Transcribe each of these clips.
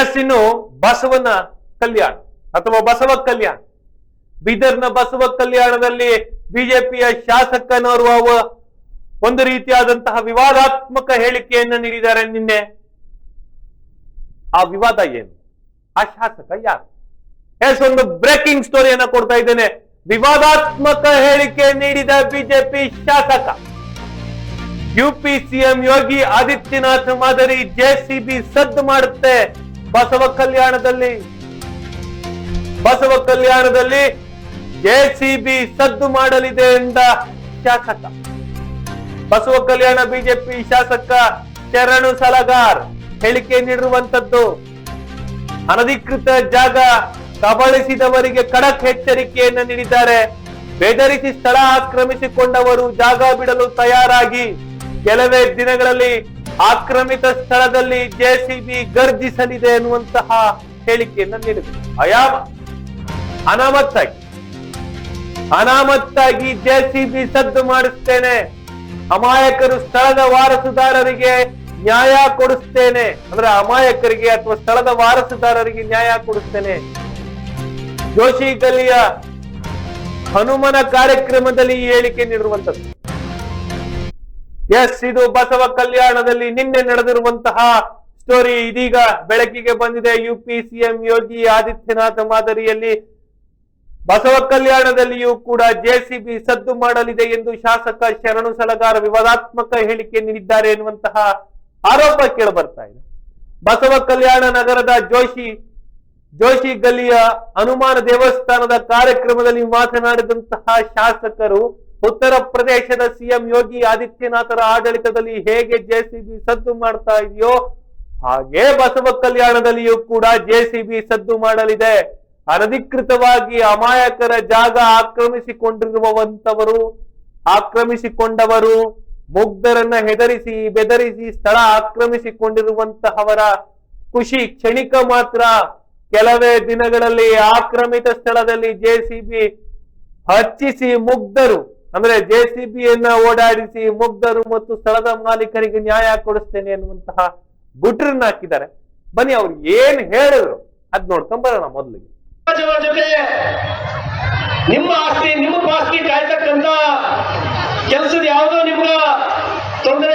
S ಇನ್ನು ಬಸವನ ಕಲ್ಯಾಣ ಅಥವಾ ಬಸವ ಕಲ್ಯಾಣ. ಬೀದರ್ನ ಬಸವ ಕಲ್ಯಾಣದಲ್ಲಿ ಬಿಜೆಪಿಯ ಶಾಸಕನೋರ್ವ ಒಂದು ರೀತಿಯಾದಂತಹ ವಿವಾದಾತ್ಮಕ ಹೇಳಿಕೆಯನ್ನು ನೀಡಿದ್ದಾರೆ ನಿನ್ನೆ. ಆ ವಿವಾದ ಏನು? ಆ ಶಾಸಕ ಯಾರು? ಎಸ್, ಒಂದು ಬ್ರೇಕಿಂಗ್ ಸ್ಟೋರಿಯನ್ನ ಕೊಡ್ತಾ ಇದ್ದೇನೆ. ವಿವಾದಾತ್ಮಕ ಹೇಳಿಕೆ ನೀಡಿದ ಬಿಜೆಪಿ ಶಾಸಕ. ಯುಪಿ ಸಿಎಂ ಯೋಗಿ ಆದಿತ್ಯನಾಥ್ ಮಾದರಿ ಜೆಸಿಬಿ ಸದ್ದು ಮಾಡುತ್ತೆ. ಬಸವ ಕಲ್ಯಾಣದಲ್ಲಿ ಬಸವ ಕಲ್ಯಾಣದಲ್ಲಿ ಎಸಿಬಿ ಸದ್ದು ಮಾಡಲಿದೆ ಎಂದ ಶಾಸಕ. ಬಸವ ಕಲ್ಯಾಣ ಬಿಜೆಪಿ ಶಾಸಕ ಶರಣು ಸಲಗಾರ್ ಹೇಳಿಕೆ ನೀಡಿರುವಂತದ್ದು, ಅನಧಿಕೃತ ಜಾಗ ಕಬಳಿಸಿದವರಿಗೆ ಖಡಕ್ ಎಚ್ಚರಿಕೆಯನ್ನು ನೀಡಿದ್ದಾರೆ. ಬೆದರಿಸಿ ಸ್ಥಳ ಆಕ್ರಮಿಸಿಕೊಂಡವರು ಜಾಗ ಬಿಡಲು ತಯಾರಾಗಿ ಕೆಲವೇ ದಿನಗಳಲ್ಲಿ ಆಕ್ರಮಿತ ಸ್ಥಳದಲ್ಲಿ ಜೆಸಿಬಿ ಗರ್ಜಿಸಲಿದೆ ಎನ್ನುವಂತಹ ಹೇಳಿಕೆಯನ್ನು ನೀಡಿದರು. ಅಯಾಮ ಅನಾಮತ್ತಾಗಿ. ಅನಾಮತ್ತಾಗಿ ಜೆಸಿಬಿ ಸದ್ದು ಮಾಡಿಸ್ತೇನೆ. ಅಮಾಯಕರು ಸ್ಥಳದ ವಾರಸುದಾರರಿಗೆ ನ್ಯಾಯ ಕೊಡಿಸ್ತೇನೆ. ಅಂದ್ರೆ ಅಮಾಯಕರಿಗೆ ಅಥವಾ ಸ್ಥಳದ ವಾರಸುದಾರರಿಗೆ ನ್ಯಾಯ ಕೊಡಿಸ್ತೇನೆ. ಜೋಶಿ ಗಲ್ಲಿಯ ಹನುಮನ ಕಾರ್ಯಕ್ರಮದಲ್ಲಿ ಈ ಹೇಳಿಕೆ ನೀಡಿರುವಂತದ್ದು ಎಸ್, ಇದು ಬಸವ ಕಲ್ಯಾಣದಲ್ಲಿ ನಿನ್ನೆ ನಡೆದಿರುವಂತಹ ಸ್ಟೋರಿ ಇದೀಗ ಬೆಳಕಿಗೆ ಬಂದಿದೆ. ಯುಪಿ ಸಿಎಂ ಯೋಗಿ ಆದಿತ್ಯನಾಥ ಮಾದರಿಯಲ್ಲಿ ಬಸವ ಕಲ್ಯಾಣದಲ್ಲಿಯೂ ಕೂಡ ಜೆಸಿಬಿ ಸದ್ದು ಮಾಡಲಿದೆ ಎಂದು ಶಾಸಕ ಶರಣು ಸಲಗಾರ ವಿವಾದಾತ್ಮಕ ಹೇಳಿಕೆ ನೀಡಿದ್ದಾರೆ ಎನ್ನುವಂತಹ ಆರೋಪ ಕೇಳಬರ್ತಾ ಇದೆ. ಬಸವ ಕಲ್ಯಾಣ ನಗರದ ಜೋಶಿ ಜೋಶಿ ಗಲ್ಲಿಯ ಹನುಮಾನ ದೇವಸ್ಥಾನದ ಕಾರ್ಯಕ್ರಮದಲ್ಲಿ ಮಾತನಾಡಿದಂತಹ ಶಾಸಕರು ಉತ್ತರ ಪ್ರದೇಶದ ಸಿಎಂ ಯೋಗಿ ಆದಿತ್ಯನಾಥರ ಆಡಳಿತದಲ್ಲಿ ಹೇಗೆ ಜೆಸಿಬಿ ಸದ್ದು ಮಾಡ್ತಾ ಇದೆಯೋ ಹಾಗೆ ಬಸವ ಕಲ್ಯಾಣದಲ್ಲಿಯೂ ಕೂಡ ಜೆಸಿಬಿ ಸದ್ದು ಮಾಡಲಿದೆ. ಅನಧಿಕೃತವಾಗಿ ಅಮಾಯಕರ ಜಾಗ ಆಕ್ರಮಿಸಿಕೊಂಡಿರುವಂತವರು ಆಕ್ರಮಿಸಿಕೊಂಡವರು, ಮುಗ್ಧರನ್ನ ಹೆದರಿಸಿ, ಬೆದರಿಸಿ ಸ್ಥಳ ಆಕ್ರಮಿಸಿಕೊಂಡಿರುವಂತಹವರ ಖುಷಿ ಕ್ಷಣಿಕ ಮಾತ್ರ. ಕೆಲವೇ ದಿನಗಳಲ್ಲಿ ಆಕ್ರಮಿತ ಸ್ಥಳದಲ್ಲಿ ಜೆಸಿಬಿ ಹಚ್ಚಿಸಿ ಮುಗ್ಧರು. ಅಂದ್ರೆ ಜೆಸಿಬಿಯನ್ನ ಓಡಾಡಿಸಿ ಮುಗ್ಧರು ಮತ್ತು ಸ್ಥಳದ ಮಾಲೀಕರಿಗೆ ನ್ಯಾಯ ಕೊಡಿಸ್ತೇನೆ ಎನ್ನುವಂತಹ ಗುಟ್ರನ್ನ ಹಾಕಿದ್ದಾರೆ. ಬನ್ನಿ ಅವ್ರು ಏನ್ ಹೇಳಿದ್ರು ಅದ್ ನೋಡ್ಕೊಂಡ್ ಬರೋಣ ಮೊದಲಿಗೆ. ನಿಮ್ಮ ಆಸ್ತಿ, ನಿಮ್ಮ ಪಾಸ್ತಿ ಕಾಯ್ತಕ್ಕಂತ ಕೆಲಸದ ಯಾವುದೋ ನಿಮ್ಗ ತೊಂದರೆ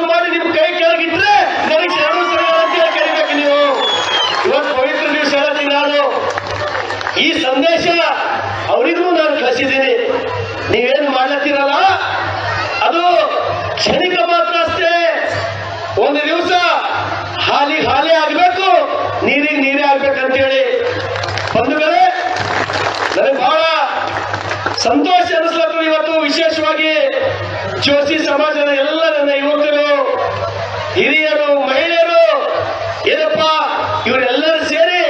ಸ್ಟಾರ್ಟ್ ಮಾಡಿ ನಿಮ್ ಕೈ ಕೆಳಗಿಟ್ರೆ ನನಗೆ ಶರಣು ಶರಣ ಅಂತ ಕರಿಬೇಕು ನೀವು. ಇವತ್ತು ಪವಿತ್ರ ದಿವಸ ಹೇಳ್ತೀನಿ ನಾನು ಈ ಸಂದೇಶ ಅವರಿಗೂ ನಾನು ಕಳಿಸಿದ್ದೀನಿ. ನೀವೇನು ಮಾಡ್ಲತ್ತೀರಲ್ಲ? ಅದು ಕ್ಷಣಿಕ ಮಾತ್ರ ಅಷ್ಟೇ. ಒಂದು ದಿವಸ ಹಾಲಿ ಹಾಲೇ ಆಗ್ಬೇಕು, ನೀರಿಗೆ ನೀರೇ ಆಗ್ಬೇಕಂತ ಹೇಳಿ ಬಂಧುಗಳೇ, ನನಗೆ ಬಹಳ ಸಂತೋಷ ಅನಿಸ್ಲತ್ತು ಇವತ್ತು. ವಿಶೇಷವಾಗಿ ಜೋಶಿ ಸಮಾಜದ ಎಲ್ಲ ಹಿರಿಯರು ಮಹಿಳೆಯರು, ಏನಪ್ಪ, ಇವರೆಲ್ಲರೂ ಸೇರಿ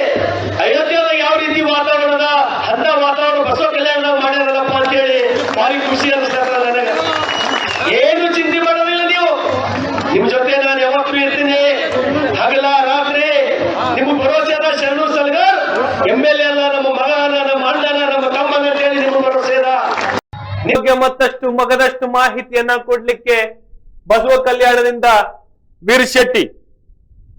ಅಯೋಧ್ಯೆದಾಗ ಯಾವ ರೀತಿ ವಾತಾವರಣ ಅಂತ ವಾತಾವರಣ, ಬಸವ ಕಲ್ಯಾಣ ಮಾಡ್ಯಾರಲ್ಲಪ್ಪ ಅಂತೇಳಿ ಭಾರಿ ಖುಷಿ ಅನಿಸ್ತದ ನನಗೆ. ಏನು ಚಿಂತೆ ಮಾಡೋದಿಲ್ಲ ನೀವು. ನಿಮ್ ಜೊತೆ ನಾನು ಯಾವತ್ತೂ ಇರ್ತೀನಿ. ಹಗಲ ರಾತ್ರಿ ನಿಮ್ಗೆ ಭರವಸೆ ಅದ ಶರಣು ಸಲ್ಗರ್? ಎಂ ಎಲ್ ಎ ಅಲ್ಲ, ನಮ್ಮ ಮಗನ ನಮ್ಮ ಅಣ್ಣನ ನಮ್ಮ ತಮ್ಮ ಅಂತ ಹೇಳಿ ನಿಮ್ಗೆ ಭರವಸೆ ಅದ. ನಿಮಗೆ ಮತ್ತಷ್ಟು ಮಗದಷ್ಟು ಮಾಹಿತಿಯನ್ನ ಕೊಡ್ಲಿಕ್ಕೆ ಬಸವ ಕಲ್ಯಾಣದಿಂದ ವೀರ್ ಶೆಟ್ಟಿ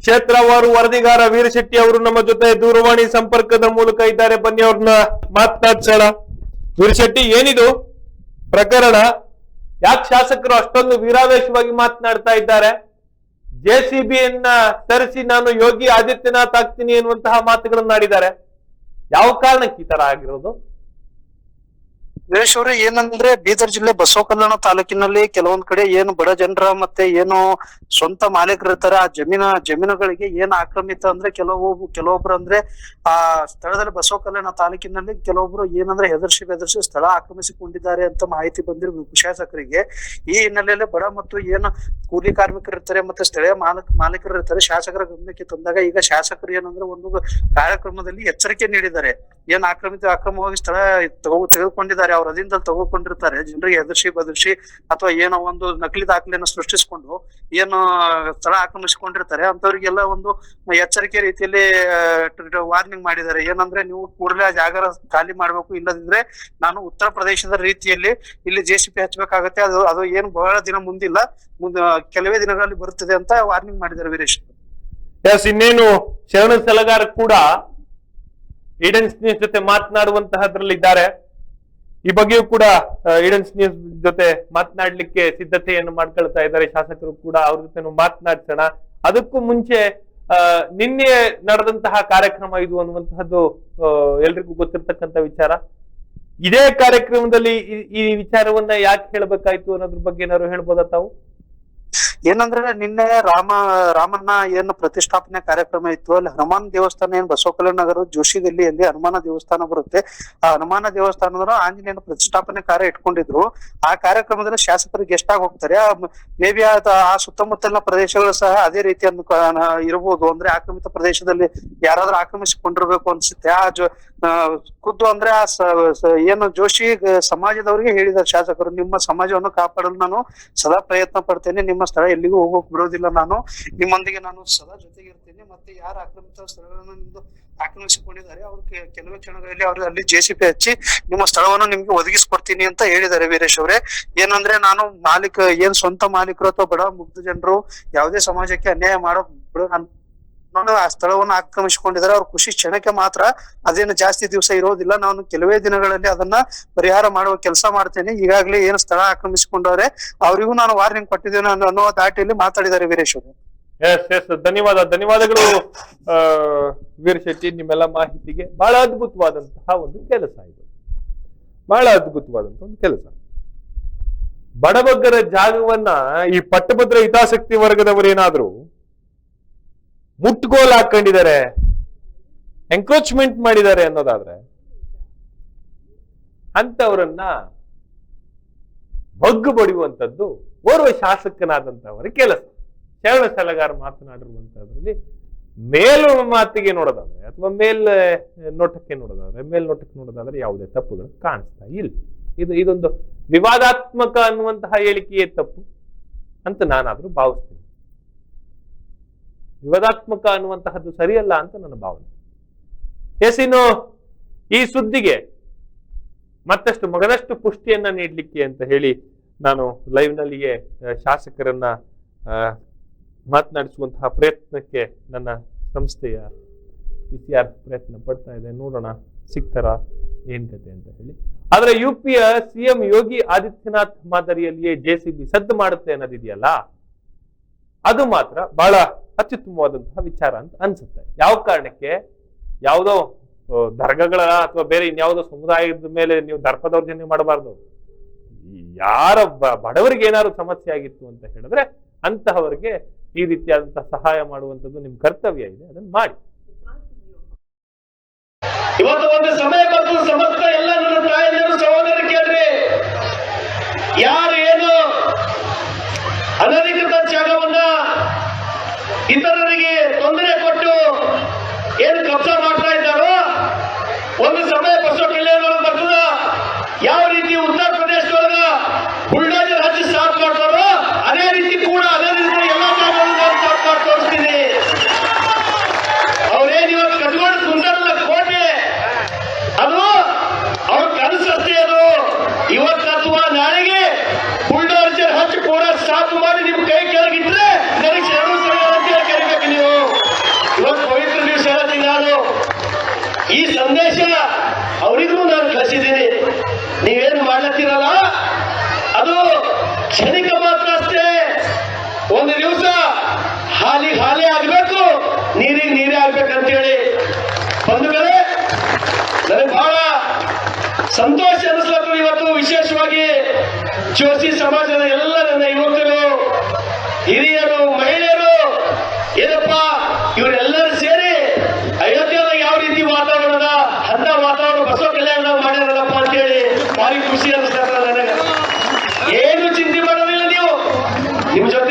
ಕ್ಷೇತ್ರವಾರು ವರದಿಗಾರ ವೀರ್ ಶೆಟ್ಟಿ ಅವರು ನಮ್ಮ ಜೊತೆ ದೂರವಾಣಿ ಸಂಪರ್ಕದ ಮೂಲಕ ಇದ್ದಾರೆ. ಬನ್ನಿ ಅವ್ರನ್ನ ಮಾತನಾಡ್ಸೋಣ. ವೀರ್ ಶೆಟ್ಟಿ ಏನಿದು? ಪ್ರಕರಣ. ಯಾಕೆ ಶಾಸಕರು ಅಷ್ಟೊಂದು ವೀರಾವೇಶವಾಗಿ ಮಾತನಾಡ್ತಾ ಇದ್ದಾರೆ? ಜೆ ಸಿ ಬಿಯನ್ನ ತರಿಸಿ ನಾನು ಯೋಗಿ ಆದಿತ್ಯನಾಥ್ ಆಗ್ತೀನಿ ಎನ್ನುವಂತಹ ಮಾತುಗಳನ್ನು ಆಡಿದ್ದಾರೆ. ಯಾವ ಕಾರಣಕ್ಕೆ ಈ ತರ ಆಗಿರೋದು? ವೀರೇಶ್ ಅವ್ರೆ, ಏನಂದ್ರೆ ಬೀದರ್ ಜಿಲ್ಲೆ ಬಸವ ಕಲ್ಯಾಣ ತಾಲೂಕಿನಲ್ಲಿ ಕೆಲವೊಂದ್ ಕಡೆ ಏನು ಬಡ ಜನರ ಮತ್ತೆ ಏನು ಸ್ವಂತ ಮಾಲೀಕರಿರ್ತಾರೆ ಆ ಜಮೀನ, ಜಮೀನುಗಳಿಗೆ ಏನ್ ಆಕ್ರಮಿತ ಅಂದ್ರೆ ಕೆಲವು, ಕೆಲವೊಬ್ರು ಅಂದ್ರೆ ಆ ಸ್ಥಳದಲ್ಲಿ ಬಸವ ಕಲ್ಯಾಣ ತಾಲೂಕಿನಲ್ಲಿ ಕೆಲವೊಬ್ರು ಏನಂದ್ರೆ ಹೆದರ್ಸಿ ಬೆದರ್ಸಿ ಸ್ಥಳ ಆಕ್ರಮಿಸಿಕೊಂಡಿದ್ದಾರೆ ಅಂತ ಮಾಹಿತಿ ಬಂದಿರುವ ಶಾಸಕರಿಗೆ ಈ ಹಿನ್ನೆಲೆಯಲ್ಲಿ ಬಡ ಮತ್ತು ಏನು ಕೂಲಿ ಕಾರ್ಮಿಕರು ಇರ್ತಾರೆ ಮತ್ತೆ ಸ್ಥಳೀಯ ಮಾಲಕ್, ಮಾಲೀಕರು ಇರ್ತಾರೆ, ಶಾಸಕರ ಗಮನಕ್ಕೆ ತಂದಾಗ ಈಗ ಶಾಸಕರು ಏನಂದ್ರೆ ಒಂದು ಕಾರ್ಯಕ್ರಮದಲ್ಲಿ ಎಚ್ಚರಿಕೆ ನೀಡಿದ್ದಾರೆ. ಏನ್ ಆಕ್ರಮಿತ, ಅಕ್ರಮವಾಗಿ ಸ್ಥಳ ತಗೋ ತೆಗೆದುಕೊಂಡಿದ್ದಾರೆ ಅವ್ರ ಅದಿಂದ ತಗೋಕೊಂಡಿರ್ತಾರೆ. ಜನರಿಗೆ ಎದುರಿಸಿ ಬದರ್ಶಿ ಅಥವಾ ಏನೋ ಒಂದು ನಕಲಿ ದಾಖಲೆಯನ್ನು ಸೃಷ್ಟಿಸಿಕೊಂಡು ಏನು ಸ್ಥಳ ಆಕ್ರಮಿಸಿಕೊಂಡಿರ್ತಾರೆ. ಅಂತವ್ರಿಗೆಲ್ಲ ಒಂದು ಎಚ್ಚರಿಕೆ ರೀತಿಯಲ್ಲಿ ವಾರ್ನಿಂಗ್ ಮಾಡಿದ್ದಾರೆ. ಏನಂದ್ರೆ ನೀವು ಕೂಡಲೇ ಜಾಗ ಖಾಲಿ ಮಾಡ್ಬೇಕು. ಇಲ್ಲದಿದ್ರೆ ನಾನು ಉತ್ತರ ಪ್ರದೇಶದ ರೀತಿಯಲ್ಲಿ ಇಲ್ಲಿ ಜೆ ಸಿ ಪಿ ಹಚ್ಬೇಕಾಗತ್ತೆ. ಅದು ಅದು ಏನು ಬಹಳ ದಿನ ಮುಂದಿಲ್ಲ. ಮುಂದ ಕೆಲವೇ ದಿನಗಳಲ್ಲಿ ಬರುತ್ತದೆ ಅಂತ ವಾರ್ನಿಂಗ್ ಮಾಡಿದ್ದಾರೆ ವೀರೇಶ್. ಎಸ್ ಇನ್ನೇನು ಶರಣ ಸಲಗಾರ ಕೂಡ ಈಡನ್ಸ್ ಜೊತೆ ಮಾತನಾಡುವಂತಹದ್ರಲ್ಲಿ ಮಾತನಾಡುವಂತಹದ್ರಲ್ಲಿದ್ದಾರೆ. ಈ ಬಗ್ಗೆಯೂ ಕೂಡ ಈಡನ್ಸ್ ನ್ಯೂಸ್ ಜೊತೆ ಮಾತನಾಡ್ಲಿಕ್ಕೆ ಸಿದ್ಧತೆಯನ್ನು ಮಾಡ್ಕೊಳ್ತಾ ಇದ್ದಾರೆ. ಶಾಸಕರು ಕೂಡ ಅವ್ರ ಜೊತೆ ಮಾತನಾಡ್ಸೋಣ. ಅದಕ್ಕೂ ಮುಂಚೆ ನಿನ್ನೆ ನಡೆದಂತಹ ಕಾರ್ಯಕ್ರಮ ಇದು ಅನ್ನುವಂತಹದ್ದು ಎಲ್ರಿಗೂ ಗೊತ್ತಿರ್ತಕ್ಕಂಥ ವಿಚಾರ. ಇದೇ ಕಾರ್ಯಕ್ರಮದಲ್ಲಿ ಈ ವಿಚಾರವನ್ನ ಯಾಕೆ ಹೇಳ್ಬೇಕಾಯ್ತು ಅನ್ನೋದ್ರ ಬಗ್ಗೆ ಏನಾದ್ರು ಹೇಳ್ಬೋದಾ ತಾವು? ಏನಂದ್ರೆ ನಿನ್ನೆ ರಾಮ, ರಾಮಣ್ಣ ಏನು ಪ್ರತಿಷ್ಠಾಪನೆ ಕಾರ್ಯಕ್ರಮ ಇತ್ತು, ಅಲ್ಲಿ ಹನುಮಾನ್ ದೇವಸ್ಥಾನ ಏನ್ ಬಸವಕಲ್ಯಾಣ ನಗರ ಜೋಶಿ ಗಲ್ಲಿಯಲ್ಲಿ ಹನುಮಾನ ದೇವಸ್ಥಾನ ಬರುತ್ತೆ. ಆ ಹನುಮಾನ ದೇವಸ್ಥಾನದ ಆಂಜನೇಯನ ಪ್ರತಿಷ್ಠಾಪನೆ ಕಾರ್ಯ ಇಟ್ಕೊಂಡಿದ್ರು. ಆ ಕಾರ್ಯಕ್ರಮದಲ್ಲಿ ಶಾಸಕರು ಗೆಸ್ಟ್ ಆಗಿ ಹೋಗ್ತಾರೆ. ಮೇ ಬಿ ಆ ಸುತ್ತಮುತ್ತಲಿನ ಪ್ರದೇಶಗಳು ಸಹ ಅದೇ ರೀತಿ ಇರಬಹುದು ಅಂದ್ರೆ ಆಕ್ರಮಿತ ಪ್ರದೇಶದಲ್ಲಿ ಯಾರಾದ್ರೂ ಆಕ್ರಮಿಸಿಕೊಂಡಿರ್ಬೇಕು ಅನ್ಸುತ್ತೆ. ಆ ಜೋ ಖುದ್ದು ಅಂದ್ರೆ ಆ ಏನು ಜೋಶಿ ಸಮಾಜದವರಿಗೆ ಹೇಳಿದ ಶಾಸಕರು, ನಿಮ್ಮ ಸಮಾಜವನ್ನು ಕಾಪಾಡಲು ನಾನು ಸದಾ ಪ್ರಯತ್ನ ಪಡ್ತೇನೆ, ನಿಮ್ಮ ಸ್ಥಳ ಎಲ್ಲಿಗೂ ಹೋಗೋಕ್ ಬರೋದಿಲ್ಲ ನಾನು. ನಿಮ್ಮೊಂದಿಗೆ ನಾನು ಸದಾ ಜೊತೆಗಿರ್ತೀನಿ ಮತ್ತೆ ಯಾರು ಆಕ್ರಮಿತ ಸ್ಥಳಗಳನ್ನು ಆಕ್ರಮಿಸಿಕೊಂಡಿದ್ದಾರೆ, ಅವ್ರು ಕೆಲವೇ ಕ್ಷಣಗಳಲ್ಲಿ ಅವ್ರು ಅಲ್ಲಿ ಜೆ ಸಿ ಪಿ ಹಚ್ಚಿ ನಿಮ್ಮ ಸ್ಥಳವನ್ನು ನಿಮ್ಗೆ ಒದಗಿಸ್ಕೊಡ್ತೀನಿ ಅಂತ ಹೇಳಿದ್ದಾರೆ ವೀರೇಶ್ ಅವರೇ. ಏನಂದ್ರೆ ನಾನು ಮಾಲೀಕ, ಏನ್ ಸ್ವಂತ ಮಾಲೀಕರು ಅಥವಾ ಬಡ ಮುಗ್ಧ ಜನರು ಯಾವುದೇ ಸಮಾಜಕ್ಕೆ ಅನ್ಯಾಯ ಮಾಡೋ ಆ ಸ್ಥಳವನ್ನು ಆಕ್ರಮಿಸಿಕೊಂಡಿದ್ದಾರೆ. ಅವ್ರ ಖುಷಿ ಕ್ಷಣಕ್ಕೆ ಮಾತ್ರ ಅದೇನು ಜಾಸ್ತಿ ದಿವಸ ಇರೋದಿಲ್ಲ. ನಾನು ಕೆಲವೇ ದಿನಗಳಲ್ಲಿ ಅದನ್ನ ಪರಿಹಾರ ಮಾಡುವ ಕೆಲಸ ಮಾಡ್ತೇನೆ. ಈಗಾಗಲೇ ಏನು ಸ್ಥಳ ಆಕ್ರಮಿಸಿಕೊಂಡವ್ರೆ, ಅವರಿಗೂ ನಾನು ವಾರ್ನಿಂಗ್ ಕೊಟ್ಟಿದ್ದೇನೆ ಅನ್ನೋ ದಾಟಿಯಲ್ಲಿ ಮಾತಾಡಿದ್ದಾರೆ ವೀರೇಶ್ ಅವರು. ಎಸ್ ಎಸ್ ಧನ್ಯವಾದ, ಧನ್ಯವಾದಗಳು ವೀರ್ ಶೆಟ್ಟಿ, ನಿಮ್ಮೆಲ್ಲ ಮಾಹಿತಿಗೆ. ಬಹಳ ಅದ್ಭುತವಾದಂತಹ ಒಂದು ಕೆಲಸ ಇದು. ಬಹಳ ಅದ್ಭುತವಾದಂತಹ ಒಂದು ಕೆಲಸ. ಬಡಬಗ್ಗರ ಜಾಗವನ್ನ ಈ ಪಟ್ಟಭದ್ರ ಹಿತಾಸಕ್ತಿ ವರ್ಗದವರೇನಾದ್ರೂ ಮುಟ್ಗೋಲ್ ಹಾಕೊಂಡಿದ್ದಾರೆ. ಎಂಕ್ರೋಚ್ಮೆಂಟ್ ಮಾಡಿದ್ದಾರೆ ಅನ್ನೋದಾದ್ರೆ ಅಂತವರನ್ನ ಬಗ್ಗು ಬಡಿಯುವಂಥದ್ದು ಓರ್ವ ಶಾಸಕನಾದಂಥವರ ಕೆಲಸ. ಶರಣ ಸಲಗಾರ ಮಾತನಾಡಿರುವಂತಹದ್ರಲ್ಲಿ ಮೇಲು ಮಾತಿಗೆ ನೋಡೋದಾದ್ರೆ ಅಥವಾ ಮೇಲ್ ನೋಟಕ್ಕೆ ನೋಡೋದಾದ್ರೆ, ಮೇಲ್ ನೋಟಕ್ಕೆ ನೋಡೋದಾದ್ರೆ ಯಾವುದೇ ತಪ್ಪುಗಳು ಕಾಣಿಸ್ತಾ ಇಲ್ಲ. ಇದು, ಇದೊಂದು ವಿವಾದಾತ್ಮಕ ಅನ್ನುವಂತಹ ಹೇಳಿಕೆಯೇ ತಪ್ಪು ಅಂತ ನಾನಾದ್ರೂ ಭಾವಿಸ್ತೀನಿ. ವಿವಾದಾತ್ಮಕ ಅನ್ನುವಂತಹದ್ದು ಸರಿಯಲ್ಲ ಅಂತ ನನ್ನ ಭಾವನೆ. ಎಸ್ ಇನ್ನು ಈ ಸುದ್ದಿಗೆ ಮತ್ತಷ್ಟು ಮಗದಷ್ಟು ಪುಷ್ಟಿಯನ್ನ ನೀಡಲಿಕ್ಕೆ ಅಂತ ಹೇಳಿ ನಾನು ಲೈವ್ ನಲ್ಲಿಯೇ ಶಾಸಕರನ್ನ ಮಾತನಾಡಿಸುವಂತಹ ಪ್ರಯತ್ನಕ್ಕೆ ನನ್ನ ಸಂಸ್ಥೆಯ ಪಿ ಪ್ರಯತ್ನ ಪಡ್ತಾ ಇದೆ. ನೋಡೋಣ ಸಿಗ್ತಾರ ಏನ್ ಕತೆ ಅಂತ ಹೇಳಿ. ಆದ್ರೆ ಯು ಪಿಯ ಸಿಎಂ ಯೋಗಿ ಆದಿತ್ಯನಾಥ್ ಮಾದರಿಯಲ್ಲಿಯೇ ಜೆ ಸಿ ಬಿ ಸದ್ದು ಮಾಡುತ್ತೆ ಅನ್ನೋದಿದೆಯಲ್ಲ? ಅದು ಮಾತ್ರ ಬಹಳ ಅತ್ಯುತ್ತಮವಾದಂತಹ ವಿಚಾರ ಅಂತ ಅನ್ಸುತ್ತೆ. ಯಾವ ಕಾರಣಕ್ಕೆ? ಯಾವುದೋ ದರ್ಗಗಳ ಅಥವಾ ಬೇರೆ ಇನ್ಯಾವುದೋ ಸಮುದಾಯದ ಮೇಲೆ ನೀವು ದರ್ಪ ದೌರ್ಜನ್ಯ ಮಾಡಬಾರ್ದು. ಯಾರ ಬಡವರಿಗೆ ಏನಾದ್ರು ಸಮಸ್ಯೆ ಆಗಿತ್ತು ಅಂತ ಹೇಳಿದ್ರೆ ಅಂತಹವರಿಗೆ ಈ ರೀತಿಯಾದಂತಹ ಸಹಾಯ ಮಾಡುವಂಥದ್ದು ನಿಮ್ ಕರ್ತವ್ಯ ಇದೆ. ಅದನ್ನ ಮಾಡಿ. ಇವತ್ತು ಒಂದು ಸಮಯ ಬಂತು ಹಾಲಿಗೆ ಹಾಲಿ ಆಗ್ಬೇಕು. ನೀರಿಗೆ ನೀರೇ ಆಗ್ಬೇಕಂತ ಹೇಳಿ ಬಂಧುಗಳೇ ನನಗೆ ಬಹಳ ಸಂತೋಷ ಅನಿಸ್ಲತ್ತು ಇವತ್ತು. ವಿಶೇಷವಾಗಿ ಜೋಶಿ ಸಮಾಜದ ಎಲ್ಲ ನನ್ನ ಯುವಕರು, ಹಿರಿಯರು, ಮಹಿಳೆಯರು. ಏನಪ್ಪ, ಇವರೆಲ್ಲರೂ ಸೇರಿ ಅಯೋಧ್ಯೆದಾಗ ಯಾವ ರೀತಿ ವಾತಾವರಣದ ಅಂತ ವಾತಾವರಣ, ಬಸವ ಕಲ್ಯಾಣ ಮಾಡ್ಯಾರಲ್ಲಪ್ಪ ಅಂತ ಹೇಳಿ ಭಾರಿ ಖುಷಿ ಅನಿಸ್ತಾರೆ ನನಗೆ. ಏನು ಚಿಂತೆ ಮಾಡೋದಿಲ್ಲ ನೀವು. ನಿಮ್ಮ ಜೊತೆ